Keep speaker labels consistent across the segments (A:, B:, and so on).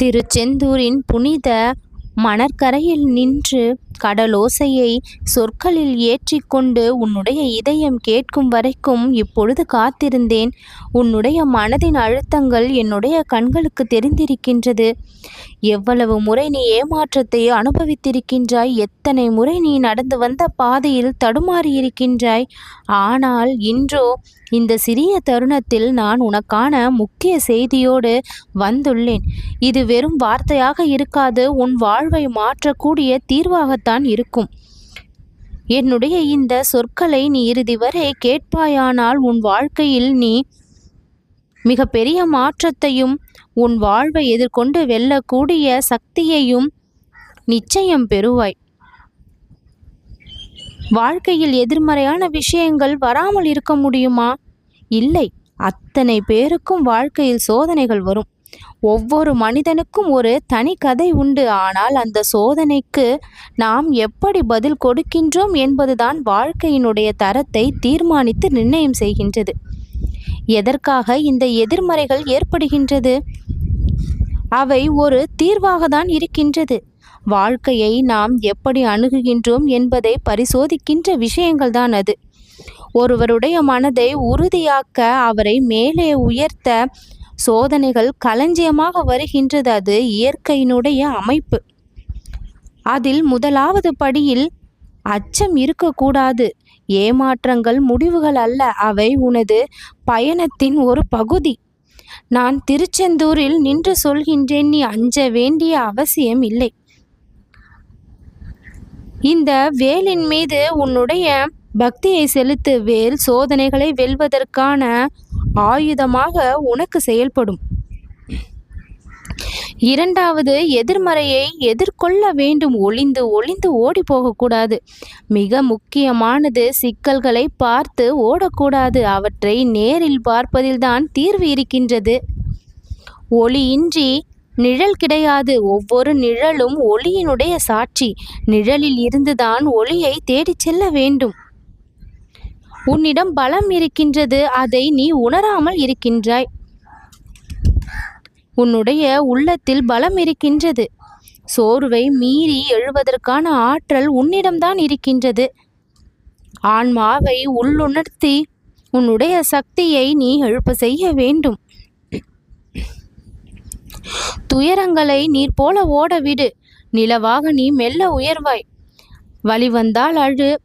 A: திருச்செந்தூரின் புனித மணற்கரையில் நின்று கடலோசையை சொற்களில் ஏற்றிக்கொண்டு உன்னுடைய இதயம் கேட்கும் வரைக்கும் இப்பொழுது காத்திருந்தேன். உன்னுடைய மனதின் அழுத்தங்கள் என்னுடைய கண்களுக்கு தெரிந்திருக்கின்றது. எவ்வளவு முறை நீ ஏமாற்றத்தை அனுபவித்திருக்கின்றாய் எத்தனை முறை நீ நடந்து வந்த பாதையில் தடுமாறியிருக்கின்றாய். ஆனால் இன்றோ இந்த சிறிய தருணத்தில் நான் உனக்கான முக்கிய செய்தியோடு வந்துள்ளேன். இது வெறும் வார்த்தையாக இருக்காது உன் வாழ் வாழ்வை மாற்றக்கூடிய தீர்வாகத்தான் இருக்கும். என்னுடைய இந்த சொற்களை நீ இறுதி வரை கேட்பாயானால் உன் வாழ்க்கையில் நீ மிக பெரிய மாற்றத்தையும் உன் வாழ்வை எதிர்கொண்டு வெல்லக்கூடிய சக்தியையும் நிச்சயம் பெறுவாய். வாழ்க்கையில் எதிர்மறையான விஷயங்கள் வராமல் இருக்க முடியுமா? இல்லை. அத்தனை பேருக்கும் வாழ்க்கையில் சோதனைகள் வரும். ஒவ்வொரு மனிதனுக்கும் ஒரு தனி கதை உண்டு. ஆனால் அந்த சோதனைக்கு நாம் எப்படி பதில் கொடுக்கின்றோம் என்பதுதான் வாழ்க்கையினுடைய தரத்தை தீர்மானித்து நிர்ணயம் செய்கின்றது. எதற்காக இந்த எதிர்மறைகள் ஏற்படுகின்றது? அவை ஒரு தீர்வாக தான் இருக்கின்றது. வாழ்க்கையை நாம் எப்படி அணுகுகின்றோம் என்பதை பரிசோதிக்கின்ற விஷயங்கள் தான் அது. ஒருவருடைய மனதை உறுதியாக்க அவரை மேலே உயர்த்த சோதனைகள் களஞ்சியமாக வருகின்றது. அது இயற்கையினுடைய அமைப்பு. அதில் முதலாவது படியில் அச்சம் இருக்கக்கூடாது. ஏமாற்றங்கள் முடிவுகள் அல்ல. அவை உனது பயணத்தின் ஒரு பகுதி. நான் திருச்செந்தூரில் நின்று சொல்கின்றேன். நீ அஞ்ச வேண்டிய அவசியம் இல்லை. இந்த வேலின் மீது உன்னுடைய பக்தியை செலுத்து. வேல் சோதனைகளை வெல்வதற்கான ஆயுதமாக உனக்கு செயல்படும். இரண்டாவது எதிர்மறையை எதிர்கொள்ள வேண்டும். ஒளிந்து ஒளிந்து ஓடி போகக்கூடாது. மிக முக்கியமானது சிக்கல்களை பார்த்து ஓடக்கூடாது. அவற்றை நேரில் பார்ப்பதில்தான் தீர்வு இருக்கின்றது. ஒளியின்றி நிழல் கிடையாது. ஒவ்வொரு நிழலும் ஒளியினுடைய சாட்சி. நிழலில் இருந்துதான் ஒளியை தேடிச் செல்ல வேண்டும். உன்னிடம் பலம் இருக்கின்றது அதை நீ உணராமல் இருக்கின்றாய். உன்னுடைய உள்ளத்தில் பலம் இருக்கின்றது. சோர்வை மீறி எழுவதற்கான ஆற்றல் உன்னிடம்தான் இருக்கின்றது. ஆன்மாவை உள்ளுணர்த்தி உன்னுடைய சக்தியை நீ எழுப்ப செய்ய வேண்டும். துயரங்களை நீர் போல ஓட விடு நிலவாக நீ மெல்ல உயர்வாய். வழி வந்தால் அழு.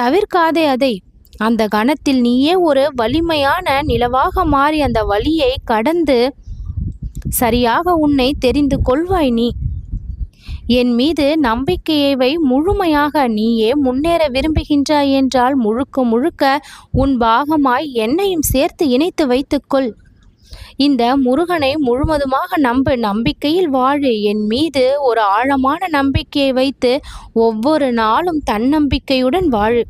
A: தவிர்க்காதே அதை. அந்த கணத்தில் நீயே ஒரு வலிமையான நிலவாக மாறி அந்த வழியை கடந்து சரியாக உன்னை தெரிந்து கொள்வாய் நீ. என் மீது நம்பிக்கையை வை முழுமையாக நீயே முன்னேற விரும்புகின்றாய் என்றால் முழுக்க முழுக்க உன் பாகமாய் என்னையும் சேர்த்து இணைத்து வைத்துக்கொள். இந்த முருகனை முழுவதுமாக நம்பு நம்பிக்கையில் வாழு. என் மீது ஒரு ஆழமான நம்பிக்கையை வைத்து ஒவ்வொரு நாளும் தன்னம்பிக்கையுடன் வாழு.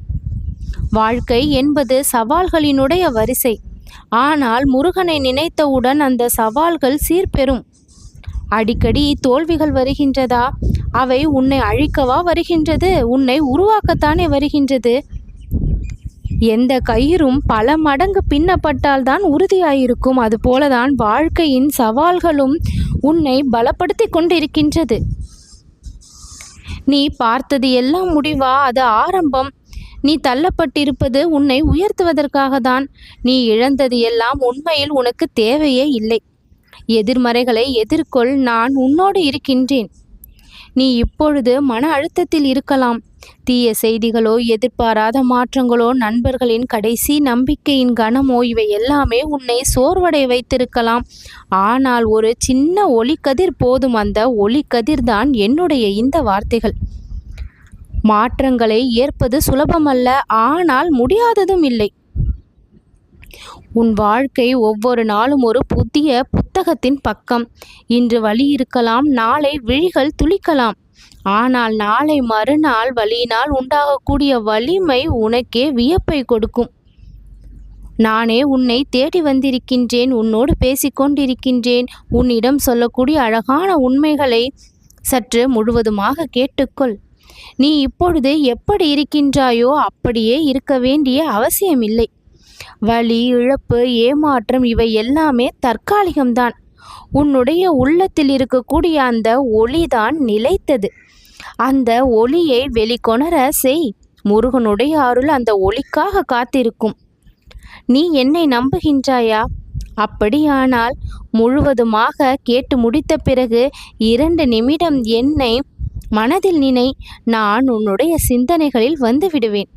A: வாழ்க்கை என்பது சவால்களினுடைய வரிசை. ஆனால் முருகனை நினைத்தவுடன் அந்த சவால்கள் சீர்பெறும். அடிக்கடி தோல்விகள் வருகின்றதா? அவை உன்னை அழிக்கவா வருகின்றது? உன்னை உருவாக்கத்தானே வருகின்றது? எந்த கயிறும் பல மடங்கு பின்னப்பட்டால்தான் உறுதியாயிருக்கும். அதுபோலதான் வாழ்க்கையின் சவால்களும் உன்னை பலப்படுத்தி கொண்டிருக்கின்றது. நீ பார்த்தது எல்லாம் முடிவா? அது ஆரம்பம். நீ தள்ளப்பட்டிருப்பது உன்னை உயர்த்துவதற்காக தான் நீ இழந்தது எல்லாம் உண்மையில் உனக்கு தேவையே இல்லை. எதிர்மறைகளை எதிர்கொள் நான் உன்னோடு இருக்கின்றேன். நீ இப்பொழுது மன அழுத்தத்தில் இருக்கலாம். தீய செய்திகளோ எதிர்பாராத மாற்றங்களோ நண்பர்களின் கடைசி நம்பிக்கையின் கனமோ இவை எல்லாமே உன்னை சோர்வடை வைத்திருக்கலாம். ஆனால் ஒரு சின்ன ஒளிக்கதிர் போதும் அந்த ஒளிக்கதிர் தான் என்னுடைய இந்த வார்த்தைகள். மாற்றங்களை ஏற்பது சுலபமல்ல ஆனால் முடியாததும் இல்லை. உன் வாழ்க்கை ஒவ்வொரு நாளும் ஒரு புதிய புத்தகத்தின் பக்கம். இன்று வழி இருக்கலாம் நாளை விழிகள் துளிக்கலாம். ஆனால் நாளை மறுநாள் வழியினால் உண்டாகக்கூடிய வலிமை உனக்கே வியப்பை கொடுக்கும். நானே உன்னை தேடி வந்திருக்கின்றேன் உன்னோடு பேசிக்கொண்டிருக்கின்றேன் உன்னிடம் சொல்லக்கூடிய அழகான உண்மைகளை சற்று முழுவதுமாக கேட்டுக்கொள். நீ இப்பொழுது எப்படி இருக்கின்றாயோ அப்படியே இருக்க வேண்டிய அவசியமில்லை. வலி இழப்பு ஏமாற்றம் இவை எல்லாமே தற்காலிகம்தான். உன்னுடைய உள்ளத்தில் இருக்கக்கூடிய அந்த ஒளிதான் நிலைத்தது. அந்த ஒளியை வெளிக்கொணர செய். முருகனுடைய அருள் அந்த ஒளிக்காக காத்திருக்கும். நீ என்னை நம்புகின்றாயா? அப்படியானால் முழுவதுமாக கேட்டு முடித்த பிறகு இரண்டு நிமிடம் என்னை மனதில் நினை நான் உன்னுடைய சிந்தனைகளில் வந்து விடுவேன்.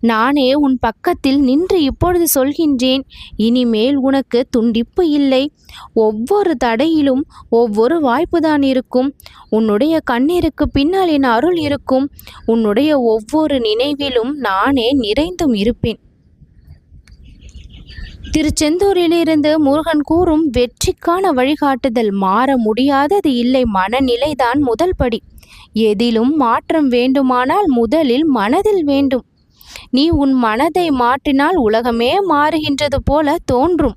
A: நானே உன் பக்கத்தில் நின்று இப்பொழுது சொல்கின்றேன் இனிமேல் உனக்கு துண்டிப்பு இல்லை. ஒவ்வொரு தடையிலும் ஒவ்வொரு வாய்ப்புதான் இருக்கும். உன்னுடைய கண்ணீருக்கு பின்னால் என் அருள் இருக்கும். உன்னுடைய ஒவ்வொரு நினைவிலும் நானே நிறைந்தும் இருப்பேன். திருச்செந்தூரிலிருந்து முருகன் கூறும் வெற்றிக்கான வழிகாட்டுதல் மாற முடியாதது இல்லை. மனநிலைதான் முதல் படி. எதிலும் மாற்றம் வேண்டுமானால் முதலில் மனதில் வேண்டும். நீ உன் மனதை மாற்றினால் உலகமே மாறுகின்றது போல தோன்றும்.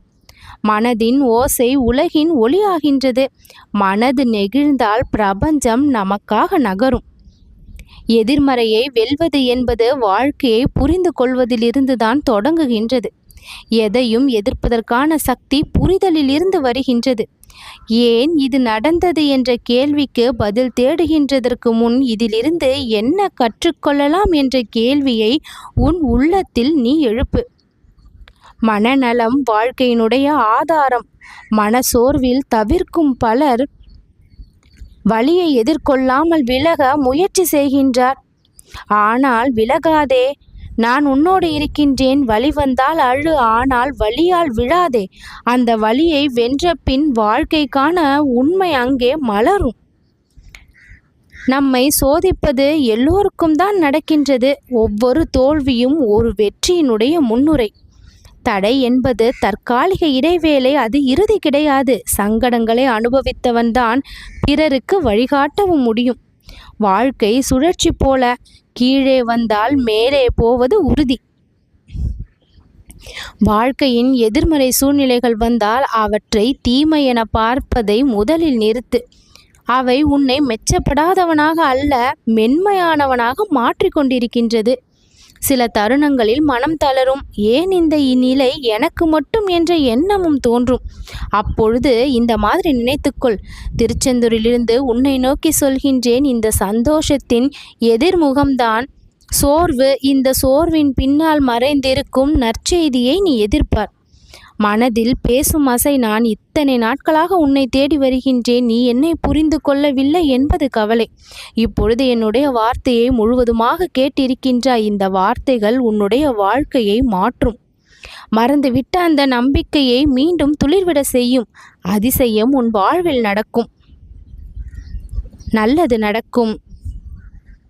A: மனதின் ஓசை உலகின் ஒளியாகின்றது. மனது நெகிழ்ந்தால் பிரபஞ்சம் நமக்காக நகரும். எதிர்மறையை வெல்வது என்பது வாழ்க்கையை புரிந்து கொள்வதிலிருந்துதான் தொடங்குகின்றது. எதையும் எதிர்ப்பதற்கான சக்தி புரிதலில் இருந்து வருகின்றது. ஏன் இது நடந்தது என்ற கேள்விக்கு பதில் தேடுகின்றதற்கு முன் இதிலிருந்து என்ன கற்றுக்கொள்ளலாம் என்ற கேள்வியை உன் உள்ளத்தில் நீ எழுப்பு. மனநலம் வாழ்க்கையினுடைய ஆதாரம் மனசோர்வில் தவிர்க்கும் பலர் வழியை எதிர்கொள்ளாமல் விலக முயற்சி செய்கின்றார். ஆனால் விலகாதே நான் உன்னோடு இருக்கின்றேன் வழி வந்தால் அழு ஆனால் வழியால் விழாதே. அந்த வழியை வென்ற பின் வாழ்க்கைக்கான உண்மை அங்கே மலரும். நம்மை சோதிப்பது எல்லோருக்கும் தான் நடக்கின்றது. ஒவ்வொரு தோல்வியும் ஒரு வெற்றியினுடைய முன்னுரை. தடை என்பது தற்காலிக இடைவேளை அது இறுதி கிடையாது. சங்கடங்களை அனுபவித்தவன்தான் பிறருக்கு வழிகாட்டவும் முடியும். வாழ்க்கை சுழற்சி போல கீழே வந்தால் மேலே போவது உறுதி. வாழ்க்கையின் எதிர்மறை சூழ்நிலைகள் வந்தால் அவற்றை தீமை என பார்ப்பதை முதலில் நிறுத்து. அவை உன்னை மெச்சப்படாதவனாக அல்ல மென்மையானவனாக மாற்றிக்கொண்டிருக்கின்றது. சில தருணங்களில் மனம் தளரும். ஏன் இந்த இந்நிலை எனக்கு மட்டும் என்ற எண்ணமும் தோன்றும். அப்பொழுது இந்த மாதிரி நினைத்துக்கொள். திருச்செந்தூரிலிருந்து உன்னை நோக்கி சொல்கின்றேன் இந்த சந்தோஷத்தின் எதிர்முகம்தான். சோர்வு இந்த சோர்வின் பின்னால் மறைந்திருக்கும் நற்செய்தியை நீ எதிர்ப்பார். மனதில் பேசும் அசை நான் இத்தனை நாட்களாக உன்னை தேடி வருகின்றேன். நீ என்னை புரிந்து கொள்ளவில்லை என்பது கவலை. இப்பொழுது என்னுடைய வார்த்தையை முழுவதுமாக கேட்டிருக்கின்றாய். இந்த வார்த்தைகள் உன்னுடைய வாழ்க்கையை மாற்றும். மறந்துவிட்ட அந்த நம்பிக்கையை மீண்டும் துளிர்விட செய்யும். அதிசயம் உன் வாழ்வில் நடக்கும். நல்லது நடக்கும்.